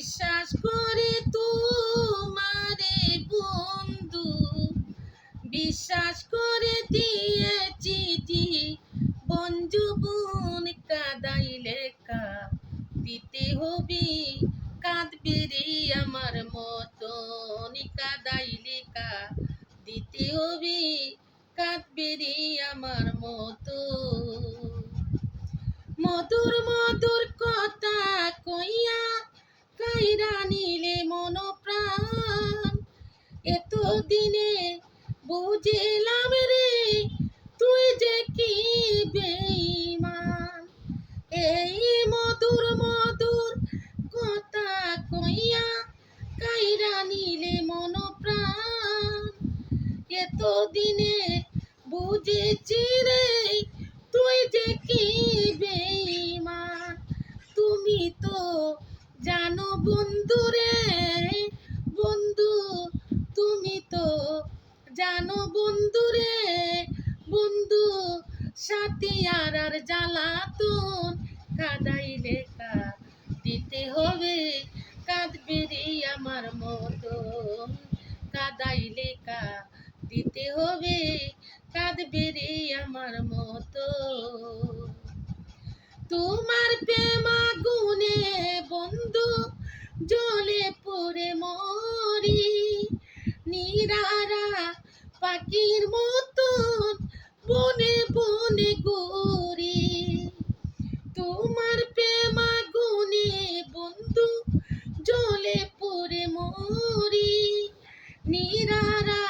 বিশ্বাস করে তোমারে, বন্ধু। বিশ্বাস করে দিয়েছি জি। বঞ্জু বোন কাদাইলে কা দিতে হবি, কাঁদবে রে আমার মতন কাদাইলে কা দিতে হবি, কাঁদবে রে আমার মতো মধুর মধুর কথা কাইরা নিলে মন প্রাণ এত দিনে বুঝিলাম রে, তুই যে কি বেঈমান। এই মধুর মধুর কথা কইয়া কাইরা নিলে মন প্রাণ এত দিনে বুঝেছি রে জানো বন্ধু রে? বন্ধু, তুমি তো জানো বন্ধু রে। বন্ধু সাথী আর জ্বালাতন কাদাইলে কা দিতে হবে, কাঁদবে রে আমার মতন। কাদাইলে কা দিতে হবে, কাঁদবে রে আমার মতো তোমার প্রেমা গুনে বন্ধু, জলে পড়ে মরি। নিরারা পাখির মতন বনে বনে ঘুরি। তোমার প্রেমা গুনে বন্ধু, জলে পড়ে মরি। নিরারা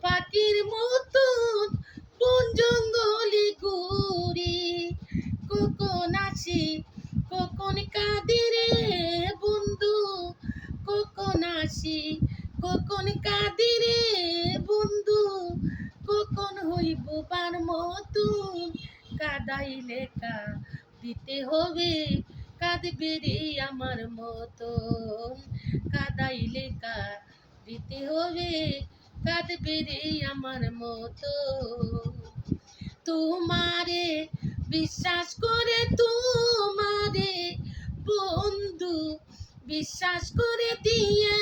পাখির মতন বন জঙ্গলে ঘুরি। কখন আসি কখন কাঁদি রে বন্ধু? কখন আসি? কখন কাঁদি রে বন্ধু? কখন হইব বার মতন কাদাইলে কা দিতে হবে, কাঁদবে রে আমার মতন কাদাইলে কা দিতে হবে, কাঁদবে রে আমার মতো। তোমারে বিশ্বাস করে তোমারে বিশ্বাস করে দিয়েছি